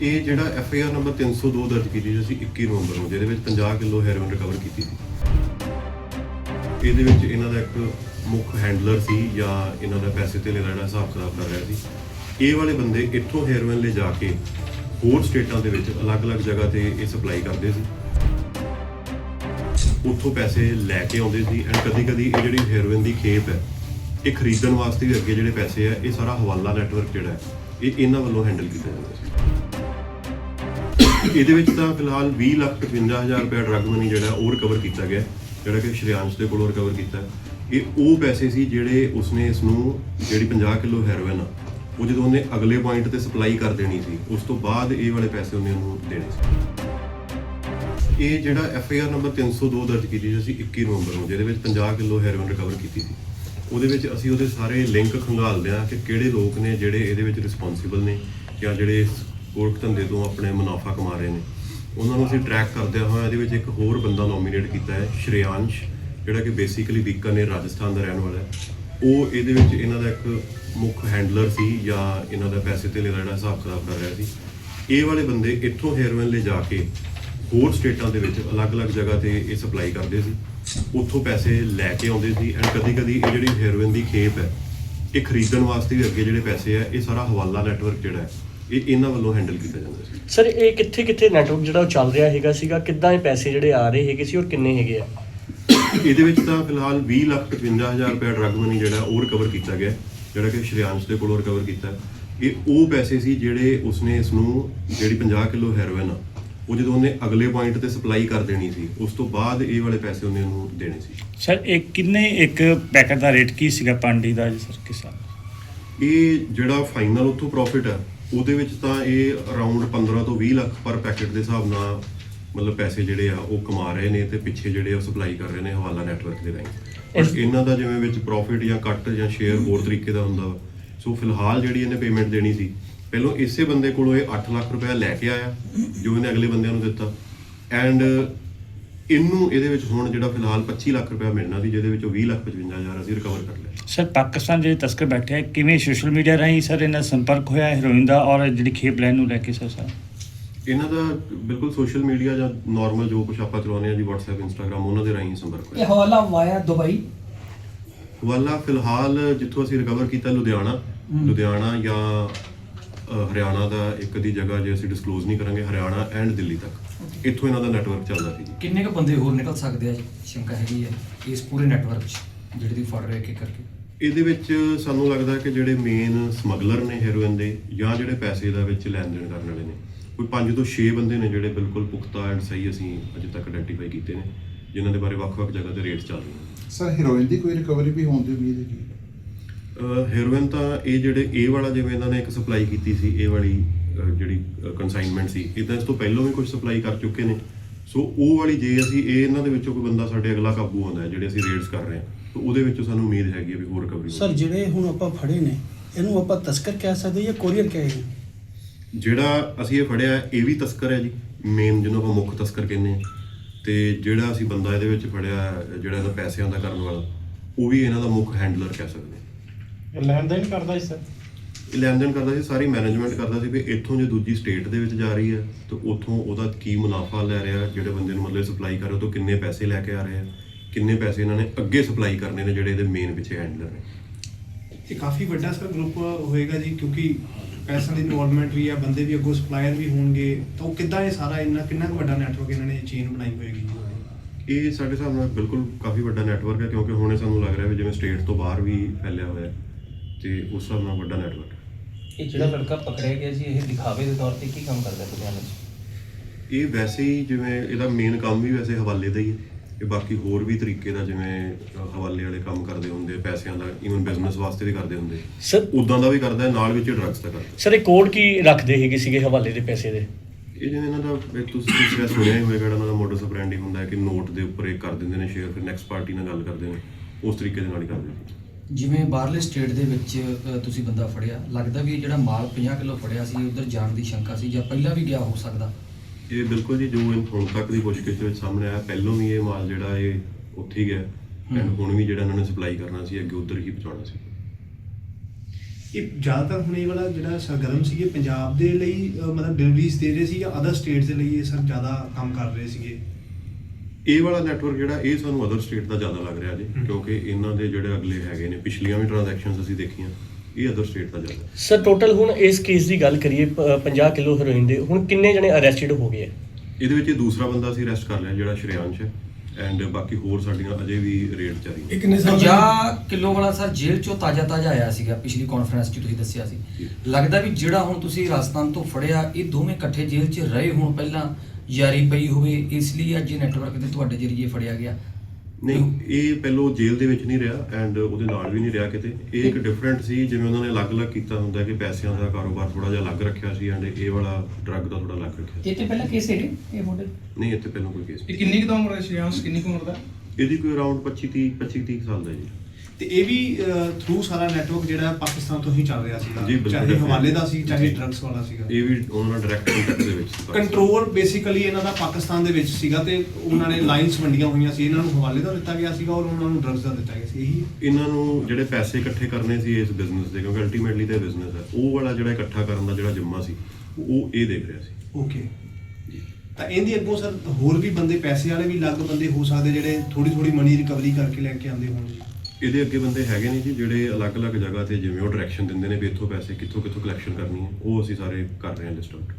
ਇਹ ਜਿਹੜਾ F I R number 302 ਦਰਜ ਕੀਤੀ ਸੀ, ਅਸੀਂ 21 ਨਵੰਬਰ ਨੂੰ, ਜਿਹਦੇ ਵਿੱਚ 50 ਕਿਲੋ ਹੈਰੋਇਨ ਰਿਕਵਰ ਕੀਤੀ ਸੀ। ਇਹਦੇ ਵਿੱਚ ਇਹਨਾਂ ਦਾ ਇੱਕ ਮੁੱਖ ਹੈਂਡਲਰ ਸੀ ਜਾਂ ਇਹਨਾਂ ਦਾ ਪੈਸੇ ਤੇ ਲੈਣ ਦਾ ਹਿਸਾਬ ਕਿਤਾਬ ਕਰ ਰਿਹਾ ਸੀ। ਇਹ ਵਾਲੇ ਬੰਦੇ ਇੱਥੋਂ ਹੈਰੋਇਨ ਲੈ ਜਾ ਕੇ ਹੋਰ ਸਟੇਟਾਂ ਦੇ ਵਿੱਚ ਅਲੱਗ-ਅਲੱਗ ਜਗ੍ਹਾ ਤੇ ਇਹ ਸਪਲਾਈ ਕਰਦੇ ਸੀ। ਉੱਥੋਂ ਪੈਸੇ ਲੈ ਕੇ ਆਉਂਦੇ ਸੀ ਐਂਡ ਕਦੀ-ਕਦੀ ਇਹ ਜਿਹੜੀ ਹੈਰੋਇਨ ਦੀ ਖੇਪ ਹੈ, ਇਹ ਖਰੀਦਣ ਵਾਸਤੇ ਵੀ ਅੱਗੇ ਜਿਹੜੇ ਪੈਸੇ ਆ, ਇਹ ਸਾਰਾ ਹਵਾਲਾ ਨੈਟਵਰਕ ਜਿਹੜਾ ਹੈ, ਇਹ ਇਹਨਾਂ ਵੱਲੋਂ ਹੈਂਡਲ ਕੀਤਾ ਜਾਂਦਾ ਸੀ। ਇਹਦੇ ਵਿੱਚ ਤਾਂ ਫਿਲਹਾਲ 20 ਲੱਖ 55000 ਰੁਪਏ ਡਰੱਗ ਮਨੀ ਜਿਹੜਾ ਉਹ ਰਿਕਵਰ ਕੀਤਾ ਗਿਆ ਜਿਹੜਾ ਕਿ ਸ਼੍ਰਿਆਂਸ਼ ਦੇ ਕੋਲੋਂ ਰਿਕਵਰ ਕੀਤਾ ਇਹ ਉਹ ਪੈਸੇ ਸੀ ਜਿਹੜੇ ਉਸਨੇ ਇਸ ਨੂੰ ਜਿਹੜੀ 50 ਕਿਲੋ ਹੈਰੋਇਨ ਆ, ਉਹ ਜਦੋਂ ਉਹਨੇ ਅਗਲੇ ਪੁਆਇੰਟ ਤੇ ਸਪਲਾਈ ਕਰ ਦੇਣੀ ਸੀ, ਉਸ ਤੋਂ ਬਾਅਦ ਇਹ ਵਾਲੇ ਪੈਸੇ ਉਹਨੇ ਉਹਨੂੰ ਦੇਣੇ ਸੀ। ਇਹ ਜਿਹੜਾ ਐਫ ਆਈ ਆਰ ਨੰਬਰ 302 ਦਰਜ ਕੀਤੀ ਸੀ ਅਸੀਂ 21 ਨਵੰਬਰ ਨੂੰ, ਜਿਹਦੇ ਵਿੱਚ 50 ਕਿਲੋ ਹੈਰੋਇਨ ਰਿਕਵਰ ਕੀਤੀ ਸੀ। ਉਹਦੇ ਵਿੱਚ ਅਸੀਂ ਉਹਦੇ ਸਾਰੇ ਲਿੰਕ ਖੰਗਾਲਦੇ ਹਾਂ ਕਿ ਕਿਹੜੇ ਲੋਕ ਨੇ ਜਿਹੜੇ ਇਹਦੇ ਵਿੱਚ ਰਿਸਪੌਂਸਿਬਲ ਨੇ ਜਾਂ ਜਿਹੜੇ ਇਸ ਧੰਦੇ ਤੋਂ ਆਪਣੇ ਮੁਨਾਫਾ ਕਮਾ ਰਹੇ ਨੇ। ਉਹਨਾਂ ਨੂੰ ਅਸੀਂ ਟਰੈਕ ਕਰਦੇ ਹੋਏ ਇਹਦੇ ਵਿੱਚ ਇੱਕ ਹੋਰ ਬੰਦਾ ਨੋਮੀਨੇਟ ਕੀਤਾ ਹੈ ਸ਼੍ਰੇਯਾਂਸ਼ ਜਿਹੜਾ ਕਿ ਬੇਸਿਕਲੀ ਬੀਕਾਨੇਰ, ਰਾਜਸਥਾਨ ਦਾ ਰਹਿਣ ਵਾਲਾ ਹੈ। ਉਹ ਇਹਦੇ ਵਿੱਚ ਇਹਨਾਂ ਦਾ ਇੱਕ ਮੁੱਖ ਹੈਂਡਲਰ ਸੀ ਜਾਂ ਇਹਨਾਂ ਦਾ ਪੈਸੇ ਤੇ ਲੈਣ ਦਾ ਹਿਸਾਬ ਕਿਤਾਬ ਕਰ ਰਿਹਾ ਸੀ। ਇਹ ਵਾਲੇ ਬੰਦੇ ਇੱਥੋਂ ਹੈਰੋਇਨ ਲੈ ਜਾ ਕੇ ਹੋਰ ਸਟੇਟਾਂ ਦੇ ਵਿੱਚ ਅਲੱਗ-ਅਲੱਗ ਜਗ੍ਹਾ ਤੇ ਇਹ ਸਪਲਾਈ ਕਰਦੇ ਸੀ। ਉੱਥੋਂ ਪੈਸੇ ਲੈ ਕੇ ਆਉਂਦੇ ਸੀ ਐਂਡ ਕਦੀ-ਕਦੀ ਇਹ ਜਿਹੜੀ ਹੈਰੋਇਨ ਦੀ ਖੇਪ ਹੈ, ਇਹ ਖਰੀਦਣ ਵਾਸਤੇ ਵੀ ਅੱਗੇ ਜਿਹੜੇ ਪੈਸੇ ਆ, ਇਹ ਸਾਰਾ ਹਵਾਲਾ ਨੈਟਵਰਕ ਜਿਹੜਾ ਹੈ ਇਹ ਇਹਨਾਂ ਵੱਲੋਂ ਹੈਂਡਲ ਕੀਤਾ ਜਾਂਦਾ ਸੀ? ਸਰ ਇਹ ਕਿੱਥੇ ਕਿੱਥੇ ਨੈਟਵਰਕ ਜਿਹੜਾ ਉਹ ਚੱਲ ਰਿਹਾ ਹੈਗਾ ਸੀਗਾ ਕਿੱਦਾਂ ਇਹ ਪੈਸੇ ਜਿਹੜੇ ਆ ਰਹੇ ਹੈਗੇ ਸੀ ਔਰ ਕਿੰਨੇ ਹੈਗੇ ਆ? ਇਹਦੇ ਵਿੱਚ ਤਾਂ ਫਿਲਹਾਲ 20 ਲੱਖ 55000 ਰੁਪਏ ਡਰੱਗ ਮਨੀ ਜਿਹੜਾ ਉਹ ਰਿਕਵਰ ਕੀਤਾ ਗਿਆ ਜਿਹੜਾ ਕਿ ਸ਼੍ਰਿਆਂਸ਼ ਦੇ ਕੋਲੋਂ ਰਿਕਵਰ ਕੀਤਾ। ਇਹ ਉਹ ਪੈਸੇ ਸੀ ਜਿਹੜੇ ਉਸਨੇ ਇਸ ਨੂੰ ਜਿਹੜੀ 50 ਕਿਲੋ ਹੈਰੋਇਨ ਆ ਉਹ ਜਦੋਂ ਉਹਨੇ ਅਗਲੇ ਪੁਆਇੰਟ ਤੇ ਸਪਲਾਈ ਕਰ ਦੇਣੀ ਸੀ ਉਸ ਤੋਂ ਬਾਅਦ ਇਹ ਵਾਲੇ ਪੈਸੇ ਉਹਨੇ ਉਹਨੂੰ ਦੇਣੇ ਸੀ। ਸਰ ਇਹ ਕਿੰਨੇ ਇੱਕ ਪੈਕਟ ਦਾ ਰੇਟ ਕੀ ਸੀਗਾ ਪਾਂਡੀ ਦਾ ਜੀ ਸਰ ਕਿਸ ਹਿਸਾਬ ਨਾਲ? ਇਹ ਜਿਹੜਾ ਫਾਈਨਲ ਉੱਥੋਂ ਪ੍ਰੋਫਿਟ ਹੈ ਉਹਦੇ ਵਿੱਚ ਤਾਂ ਇਹ ਅਰਾਊਂਡ 15 ਤੋਂ 20 ਲੱਖ ਪਰ ਪੈਕੇਟ ਦੇ ਹਿਸਾਬ ਨਾਲ ਮਤਲਬ ਪੈਸੇ ਜਿਹੜੇ ਆ ਉਹ ਕਮਾ ਰਹੇ ਨੇ ਤੇ ਪਿੱਛੇ ਜਿਹੜੇ ਆ ਸਪਲਾਈ ਕਰ ਰਹੇ ਨੇ ਹਵਾਲਾ ਨੈਟਵਰਕ ਦੇ ਰਾਹੀਂ। ਇਹਨਾਂ ਦਾ ਜਿਵੇਂ ਵਿੱਚ ਪ੍ਰੋਫਿਟ ਜਾਂ ਕੱਟ ਜਾਂ ਸ਼ੇਅਰ ਹੋਰ ਤਰੀਕੇ ਦਾ ਹੁੰਦਾ ਵਾ। ਸੋ ਫਿਲਹਾਲ ਜਿਹੜੀ ਇਹਨੇ ਪੇਮੈਂਟ ਦੇਣੀ ਸੀ ਪਹਿਲਾਂ ਇਸੇ ਬੰਦੇ ਕੋਲੋਂ ਇਹ 8 ਲੱਖ ਰੁਪਏ ਲੈ ਕੇ ਆਇਆ ਜੋ ਇਹਨੇ ਅਗਲੇ ਬੰਦਿਆਂ ਨੂੰ ਦਿੱਤਾ। ਐਂਡ ਇਹਨੂੰ ਇਹਦੇ ਵਿੱਚ ਹੁਣ ਜਿਹੜਾ ਫਿਲਹਾਲ 25 ਲੱਖ ਰੁਪਏ ਮਿਲਣਾ ਸੀ ਜਿਹਦੇ ਵਿੱਚੋਂ 20 ਲੱਖ 55000 ਅਸੀਂ ਰਿਕਵਰ ਕਰ ਲਿਆ। ਸਰ ਪਾਕਿਸਤਾਨ ਜਿਹੜੇ ਤਸਕਰ ਬੈਠੇ ਆ ਕਿਵੇਂ ਸੋਸ਼ਲ ਮੀਡੀਆ ਰਾਹੀਂ ਸਰ ਇਹਨਾਂ ਦਾ ਸੰਪਰਕ ਹੋਇਆ ਹੈਰੋਇਨ ਦਾ ਔਰ ਜਿਹੜੀ ਖੇਪ ਲੈਣ ਨੂੰ ਲੈ ਕੇ ਸਰ ਸਰ? ਇਹਨਾਂ ਦਾ ਬਿਲਕੁਲ ਸੋਸ਼ਲ ਮੀਡੀਆ ਜਾਂ ਨਾਰਮਲ ਜੋ ਕੁਝ ਆਪਾਂ ਚਲਾਉਂਦੇ ਆ ਜੀ WhatsApp Instagram ਉਹਨਾਂ ਦੇ ਰਾਹੀਂ ਸੰਪਰਕ ਇਹ ਹੋਇਆ ਹਵਾਲਾ ਵਾਇਆ ਦੁਬਈ। ਹਵਾਲਾ ਫਿਲਹਾਲ ਜਿੱਥੋਂ ਅਸੀਂ ਰਿਕਵਰ ਕੀਤਾ ਲੁਧਿਆਣਾ। ਲੁਧਿਆਣਾ ਜਾਂ ਹਰਿਆਣਾ ਦਾ ਇੱਕ ਦੀ ਜਗ੍ਹਾ ਜੇ ਅਸੀਂ ਡਿਸਕਲੋਜ਼ ਨਹੀਂ ਕਰਾਂਗੇ ਹਰਿਆਣਾ ਐਂਡ ਦਿੱਲੀ ਤੱਕ। ਇੱਥੋਂ ਇਹਨਾਂ ਦਾ ਨੈਟਵਰਕ ਚੱਲਦਾ ਸੀ ਜੀ। ਕਿੰਨੇ ਕੁ ਬੰਦੇ ਹੋਰ ਨਿਕਲ ਸਕਦੇ ਆ ਜੀ? ਸ਼ੰਕਾ ਹੈਗੀ ਹੈ ਇਸ ਪੂਰੇ ਨੈਟਵਰਕ 'ਚ ਜਿਹੜੇ ਦੀ ਫੜ ਰਹੇ ਕਿ ਕਰਕੇ। ਇਹਦੇ ਵਿੱਚ ਸਾਨੂੰ ਲੱਗਦਾ ਕਿ ਜਿਹੜੇ ਮੇਨ ਸਮਗਲਰ ਨੇ ਹੈਰੋਇਨ ਦੇ ਜਾਂ ਜਿਹੜੇ ਪੈਸੇ ਦਾ ਵਿੱਚ ਲੈਣ ਦੇਣ ਕਰਨ ਵਾਲੇ ਨੇ ਕੋਈ 5 ਤੋਂ 6 ਬੰਦੇ ਨੇ ਜਿਹੜੇ ਬਿਲਕੁਲ ਪੁਖਤਾ ਐਂਡ ਸਹੀ ਅਸੀਂ ਅਜੇ ਤੱਕ ਆਇਡੈਂਟੀਫਾਈ ਕੀਤੇ ਨੇ ਜਿਨ੍ਹਾਂ ਦੇ ਬਾਰੇ ਵੱਖ-ਵੱਖ ਜਗ੍ਹਾ ਤੇ ਰੇਟਸ ਚੱਲ ਰਹੇ ਨੇ। ਸਰ ਹੀਰੋਇਨ ਦੀ ਕੋਈ ਰਿਕਵਰੀ ਵੀ ਹੋਣ ਦੀ ਉਮੀਦ ਹੈਗੀ? ਹੈਰੋਇਨ ਤਾਂ ਇਹ ਜਿਹੜੇ ਇਹ ਵਾਲਾ ਜਿਵੇਂ ਇਹਨਾਂ ਨੇ ਇੱਕ ਸਪਲਾਈ ਕੀਤੀ ਸੀ ਇਹ ਵਾਲੀ ਜਿਹੜੀ ਕਨਸਾਈਨਮੈਂਟ ਸੀ ਇਦਾਂ ਇਸ ਤੋਂ ਪਹਿਲਾਂ ਵੀ ਕੁਝ ਸਪਲਾਈ ਕਰ ਚੁੱਕੇ ਨੇ। ਸੋ ਉਹ ਵਾਲੀ ਜੇ ਅਸੀਂ ਇਹ ਇਹਨਾਂ ਦੇ ਵਿੱਚੋਂ ਕੋਈ ਬੰਦਾ ਸਾਡੇ ਅਗਲਾ ਕਾਬੂ ਆਉਂਦਾ ਹੈ ਜਿਹੜੇ ਅਸੀਂ ਰੇਡਸ ਕਰ ਰਹੇ ਹਾਂ ਤਾਂ ਉਹਦੇ ਵਿੱਚੋਂ ਸਾਨੂੰ ਉਮੀਦ ਹੈਗੀ ਹੈ ਵੀ ਹੋਰ ਰਿਕਵਰੀ ਸਰ ਜਿਹੜੇ ਹੁਣ ਆਪਾਂ ਫੜੇ ਨੇ ਇਹਨੂੰ ਆਪਾਂ ਤਸਕਰ ਕਹਿ ਸਕਦੇ ਜਾਂ ਕੋਰੀਅਰ ਕਹੇ ਜਿਹੜਾ ਅਸੀਂ ਇਹ ਫੜਿਆ ਹੈ, ਇਹ ਵੀ ਤਸਕਰ ਹੈ ਜੀ। ਮੇਨ ਜਿਹਨੂੰ ਆਪਾਂ ਮੁੱਖ ਤਸਕਰ ਕਹਿੰਦੇ ਹਾਂ। ਤੇ ਜਿਹੜਾ ਅਸੀਂ ਬੰਦਾ ਇਹਦੇ ਵਿੱਚ ਫੜਿਆ ਹੈ, ਜਿਹੜਾ ਇਹਦਾ ਪੈਸਿਆਂ ਦਾ ਕਰਨ ਵਾਲਾ ਉਹ ਵੀ ਇਹਨਾਂ ਦਾ ਮੁੱਖ ਹੈਂਡਲਰ ਕਹਿ ਸਕਦੇ ਹਾਂ। ਲੈਣ ਦੇਣ ਕਰਦਾ ਸੀ ਸਰ ਇਹ ਲੈਣ ਦੇਣ ਕਰਦਾ ਸੀ ਸਾਰੀ ਮੈਨੇਜਮੈਂਟ ਕਰਦਾ ਸੀ ਵੀ ਇੱਥੋਂ ਜੇ ਦੂਜੀ ਸਟੇਟ ਦੇ ਵਿੱਚ ਜਾ ਰਹੀ ਹੈ ਤਾਂ ਉੱਥੋਂ ਉਹਦਾ ਕੀ ਮੁਨਾਫਾ ਲੈ ਰਿਹਾ ਜਿਹੜੇ ਬੰਦੇ ਨੂੰ ਮਤਲਬ ਸਪਲਾਈ ਕਰ ਰਿਹਾ ਉਹ ਤੋਂ ਕਿੰਨੇ ਪੈਸੇ ਲੈ ਕੇ ਆ ਰਹੇ ਆ ਕਿੰਨੇ ਪੈਸੇ ਇਹਨਾਂ ਨੇ ਅੱਗੇ ਸਪਲਾਈ ਕਰਨੇ ਨੇ ਜਿਹੜੇ ਇਹਦੇ ਮੇਨ ਪਿੱਛੇ ਹੈਂਡਲਰ ਨੇ। ਇਹ ਕਾਫੀ ਵੱਡਾ ਸਰ ਗਰੁੱਪ ਹੋਏਗਾ ਜੀ ਕਿਉਂਕਿ ਪੈਸਿਆਂ ਦੀ ਇਨਵੋਲਵਮੈਂਟ ਵੀ ਆ ਬੰਦੇ ਵੀ ਅੱਗੋਂ ਸਪਲਾਇਰ ਵੀ ਹੋਣਗੇ ਤਾਂ ਉਹ ਕਿੱਦਾਂ ਇਹ ਸਾਰਾ ਇੰਨਾ ਕਿੰਨਾ ਕੁ ਵੱਡਾ ਨੈਟਵਰਕ ਇਹਨਾਂ ਨੇ ਚੇਨ ਬਣਾਈ ਹੋਏਗੀ ਇਹ ਸਾਡੇ ਹਿਸਾਬ ਨਾਲ ਬਿਲਕੁਲ ਕਾਫੀ ਵੱਡਾ ਨੈਟਵਰਕ ਹੈ ਕਿਉਂਕਿ ਹੁਣੇ ਸਾਨੂੰ ਲੱਗ ਰਿਹਾ ਵੀ ਜਿਵੇਂ ਸਟੇਟ ਤੋਂ ਬਾਹਰ ਵੀ ਫੈਲਿਆ ਹੋਇਆ ਹੈ ਤੇ ਉਸ ਹਿਸਾਬ ਨਾਲ ਵੱਡਾ ਨੈਟਵਰਕ ਇਹ ਜਿਹੜਾ ਲੜਕਾ ਪਕੜਿਆ ਗਿਆ ਸੀ ਇਹ ਦਿਖਾਵੇ ਦੇ ਤੌਰ ਤੇ ਕੀ ਕੰਮ ਕਰਦਾ ਲੁਧਿਆਣਾ 'ਚ ਇਹ ਵੈਸੇ ਹੀ ਜਿਵੇਂ ਇਹਦਾ ਮੇਨ ਕੰਮ ਵੀ ਵੈਸੇ ਹਵਾਲੇ ਦਾ ਹੀ ਹੈ। ਇਹ ਬਾਕੀ ਹੋਰ ਵੀ ਤਰੀਕੇ ਦਾ ਜਿਵੇਂ ਅ, ਹਵਾਲੇ ਵਾਲੇ ਕੰਮ ਕਰਦੇ ਹੁੰਦੇ ਪੈਸਿਆਂ ਦਾ ਈਵਨ ਬਿਜ਼ਨਸ ਵਾਸਤੇ ਵੀ ਕਰਦੇ ਹੁੰਦੇ। ਸਰ ਉਦਾਂ ਦਾ ਵੀ ਕਰਦਾ ਹੈ, ਨਾਲ ਵਿੱਚ ਡਰੱਗਸ ਦਾ ਕਰਦਾ। ਸਰ ਇਹ ਕੋਡ ਕੀ ਰੱਖਦੇ ਹੈਗੇ ਸੀਗੇ ਹਵਾਲੇ ਦੇ ਪੈਸੇ ਦੇ? ਇਹ ਜਿਵੇਂ ਇਹਨਾਂ ਦਾ ਇੱਕ ਤੁਸੀਂ ਤੁਸੀਂ ਸੁਣਿਆ ਹੀ ਹੋਵੇਗਾ ਇਹਨਾਂ ਦਾ ਮੋਡਸ ਆਪਰੈਂਡੀ ਹੁੰਦਾ ਹੈ ਕਿ ਨੋਟ ਦੇ ਉੱਪਰ ਇਹ ਕਰ ਦਿੰਦੇ ਨੇ ਸ਼ੇਅਰ ਫਿਰ ਨੈਕਸਟ ਪਾਰਟੀ ਨਾਲ ਗੱਲ ਕਰਦੇ ਨੇ ਉਸ ਤਰੀਕੇ ਦੇ ਨਾਲ ਹੀ ਕਰਦੇ ਨੇ। ਜਿਵੇਂ ਬਾਹਰਲੇ ਸਟੇਟ ਦੇ ਵਿੱਚ ਅ, ਤੁਸੀਂ ਬੰਦਾ ਫੜਿਆ ਲੱਗਦਾ ਵੀ ਇਹ ਜਿਹੜਾ ਮਾਲ 50 ਕਿਲੋ ਫੜਿਆ ਸੀ ਉਧਰ ਜਾਣ ਦੀ ਸ਼ੰਕਾ ਸੀ ਜਾਂ ਪਹਿਲਾਂ ਵੀ ਗਿਆ ਹੋ ਸਕਦਾ? ਇਹ ਬਿਲਕੁਲ ਜੀ ਜੋ ਇਹ ਹੁਣ ਤੱਕ ਦੀ ਪੁੱਛਗਿੱਛ ਦੇ ਵਿੱਚ ਸਾਹਮਣੇ ਆਇਆ ਪਹਿਲੋਂ ਵੀ ਇਹ ਮਾਲ ਜਿਹੜਾ ਇਹ ਉੱਥੇ ਹੀ ਗਿਆ ਐਂਡ ਹੁਣ ਵੀ ਜਿਹੜਾ ਇਹਨਾਂ ਨੇ ਸਪਲਾਈ ਕਰਨਾ ਸੀ ਅੱਗੇ ਉਧਰ ਹੀ ਪਹੁੰਚਾਉਣਾ ਸੀ। ਇਹ ਜ਼ਿਆਦਾਤਰ ਹੁਣ ਇਹ ਵਾਲਾ ਜਿਹੜਾ ਸਰਗਰਮ ਸੀ ਇਹ ਪੰਜਾਬ ਦੇ ਲਈ ਅਹ, ਮਤਲਬ ਡਿਲੀਵਰੀਜ਼ ਦੇ ਰਹੇ ਸੀ ਜਾਂ ਅਦਰ ਸਟੇਟਸ ਦੇ ਲਈ ਇਹ ਸਰ ਜ਼ਿਆਦਾ ਕੰਮ ਕਰ ਰਹੇ ਸੀਗੇ। ਇਹ ਵਾਲਾ ਨੈਟਵਰਕ ਜਿਹੜਾ ਇਹ ਸਾਨੂੰ ਅਦਰ ਸਟੇਟ ਦਾ ਜ਼ਿਆਦਾ ਲੱਗ ਰਿਹਾ ਜੀ। ਕਿਉਂਕਿ ਇਹਨਾਂ ਦੇ ਜਿਹੜੇ ਅਗਲੇ ਹੈਗੇ ਨੇ ਪਿਛਲੀਆਂ ਵੀ ਟ੍ਰਾਂਜੈਕਸ਼ਨਸ ਅਸੀਂ ਦੇਖੀਆਂ ਇਹ ਅਦਰ ਸਟੇਟ ਦਾ ਜ਼ਿਆਦਾ। ਸਰ ਟੋਟਲ ਹੁਣ ਇਸ ਕੇਸ ਦੀ ਗੱਲ ਕਰੀਏ ਪ- 50 ਕਿਲੋ ਹੈਰੋਇਨ ਦੇ ਹੁਣ ਕਿੰਨੇ ਜਣੇ ਅਰੈਸਟਡ ਹੋ ਗਏ ਇਹਦੇ ਵਿੱਚ ਇਹ ਦੂਸਰਾ ਬੰਦਾ ਅਸੀਂ ਅਰੈਸਟ ਕਰ ਲਿਆ ਜਿਹੜਾ ਸ਼੍ਰੇਆਂਸ਼ ਹੈ ਐਂਡ ਬਾਕੀ ਹੋਰ ਸਾਡੀਆਂ ਅਜੇ ਵੀ ਰੇਡ ਜਾਰੀ ਨੇ। 50 ਕਿਲੋ ਵਾਲਾ ਸਰ ਜੇਲ੍ਹ ਚੋਂ ਤਾਜ਼ਾ ਤਾਜ਼ਾ ਆਇਆ ਸੀਗਾ ਪਿਛਲੀ ਕਾਨਫਰੰਸ 'ਚ ਤੁਸੀਂ ਦੱਸਿਆ ਸੀ। ਲੱਗਦਾ ਵੀ ਜਿਹੜਾ ਹੁਣ ਤੁਸੀਂ ਰਾਜਸਥਾਨ ਤੋਂ ਫੜਿਆ ਇਹ ਦੋਵੇਂ ਇਕੱਠੇ ਜੇਲ੍ਹ 'ਚ ਰਹੇ ਹੁਣ ਪਹਿਲਾਂ ਯਾਰੀ ਪਈ ਹੋਵੇ ਇਸ ਲਈ ਅੱਜ ਇਹ ਨੈਟਵਰਕ ਦੇ ਤੁਹਾਡੇ ਜਰੀਏ ਫੜਿਆ ਗਿਆ। ਨਹੀਂ ਇਹ ਪਹਿਲੋਂ ਜੇਲ੍ਹ ਦੇ ਵਿੱਚ ਨਹੀਂ ਰਿਹਾ ਐਂਡ ਉਹਦੇ ਨਾਲ ਵੀ ਨਹੀਂ ਰਿਹਾ ਕਿਤੇ। ਇਹ ਇੱਕ ਡਿਫਰੈਂਟ ਸੀ ਜਿਵੇਂ ਉਹਨਾਂ ਨੇ ਅਲੱਗ-ਅਲੱਗ ਕੀਤਾ ਹੁੰਦਾ ਕਿ ਪੈਸਿਆਂ ਦਾ ਕਾਰੋਬਾਰ ਥੋੜਾ ਜਿਹਾ ਅਲੱਗ ਰੱਖਿਆ ਸੀ ਐਂਡ ਇਹ ਵਾਲਾ ਡਰੱਗ ਦਾ ਥੋੜਾ ਅਲੱਗ ਰੱਖਿਆ ਸੀ। ਇਹ ਤੇ ਪਹਿਲਾਂ ਕੇਸ ਹੈਗੇ ਇਹ ਮੁੰਡੇ? ਨਹੀਂ ਇੱਥੇ ਪਹਿਲਾਂ ਕੋਈ ਕੇਸ ਇਹ ਕਿੰਨੀ ਕੁ ਦਾ ਉਮਰ ਹੈ ਸ਼੍ਰੀਆਂਸ਼ ਕਿੰਨੀ ਕੁ ਉਮਰ ਦਾ? ਇਹਦੀ ਕੋਈ ਅਰਾਊਂਡ 25 30 25 30 ਸਾਲ ਦਾ ਜੀ। ਤੇ ਇਹ ਵੀ ਥਰੂ ਸਾਰਾ ਨੈਟਵਰਕ ਜਿਹੜਾ ਪਾਕਿਸਤਾਨ ਤੋਂ ਹੀ ਚੱਲ ਰਿਹਾ ਸੀਗਾ। ਚਾਹੇ। ਹਵਾਲੇ ਦਾ ਸੀ ਚਾਹੇ ਡਰੱਗਸ ਵਾਲਾ ਸੀਗਾ। ਇਹ ਵੀ ਉਹਨਾਂ ਡਾਇਰੈਕਟ ਕੰਟੈਕਟ ਦੇ ਵਿੱਚ ਸੀ। ਕੰਟਰੋਲ ਬੇਸਿਕਲੀ ਇਹਨਾਂ ਦਾ ਪਾਕਿਸਤਾਨ ਦੇ ਵਿੱਚ ਸੀਗਾ ਤੇ ਉਹਨਾਂ ਨੇ ਲਾਈਨਸ ਵੰਡੀਆਂ ਹੋਈਆਂ ਸੀ। ਇਹਨਾਂ ਨੂੰ ਹਵਾਲੇ ਦਾ ਦਿੱਤਾ ਗਿਆ ਸੀਗਾ ਔਰ ਉਹਨਾਂ ਨੂੰ ਡਰੱਗਸ ਦਾ ਦਿੱਤਾ ਗਿਆ ਸੀ। ਇਹੀ। ਇਹਨਾਂ ਨੂੰ ਜਿਹੜੇ ਪੈਸੇ ਇਕੱਠੇ ਕਰਨੇ ਸੀ ਇਸ ਬਿਜ਼ਨਸ ਦੇ ਕਿਉਂਕਿ ਅਲਟੀਮੇਟਲੀ ਤਾਂ ਬਿਜ਼ਨਸ ਹੈ। ਉਹ ਵਾਲਾ ਜਿਹੜਾ ਇਕੱਠਾ ਕਰਨ ਦਾ ਜਿਹੜਾ ਜਿੰਮਾ ਸੀ ਉਹ ਇਹ ਦੇਖ ਰਿਹਾ ਸੀ। ਓਕੇ ਤਾਂ ਇਹਦੀ ਅੱਗੋਂ ਸਰ ਹੋਰ ਵੀ ਬੰਦੇ ਪੈਸੇ ਵਾਲੇ ਵੀ ਅਲੱਗ ਬੰਦੇ ਹੋ ਸਕਦੇ ਜਿਹੜੇ ਥੋੜੀ ਥੋੜੀ ਮਨੀ ਰਿਕਵਰੀ ਕਰਕੇ ਲੈ ਕੇ ਆਉਂਦੇ ਹੋਣ ਇਹਦੇ ਅੱਗੇ ਬੰਦੇ ਹੈਗੇ ਨੇ ਜੀ ਜਿਹੜੇ ਅਲੱਗ-ਅਲੱਗ ਜਗ੍ਹਾ ਤੇ ਜਿਵੇਂ ਉਹ ਡਾਇਰੈਕਸ਼ਨ ਦਿੰਦੇ ਨੇ ਵੀ ਇੱਥੋਂ ਪੈਸੇ ਕਿੱਥੋਂ ਕਿੱਥੋਂ ਕਲੈਕਸ਼ਨ ਕਰਨੀ ਹੈ, ਉਹ ਅਸੀਂ ਸਾਰੇ ਕਰ ਰਹੇ ਹਾਂ ਲਿਸਟ ਆਊਟ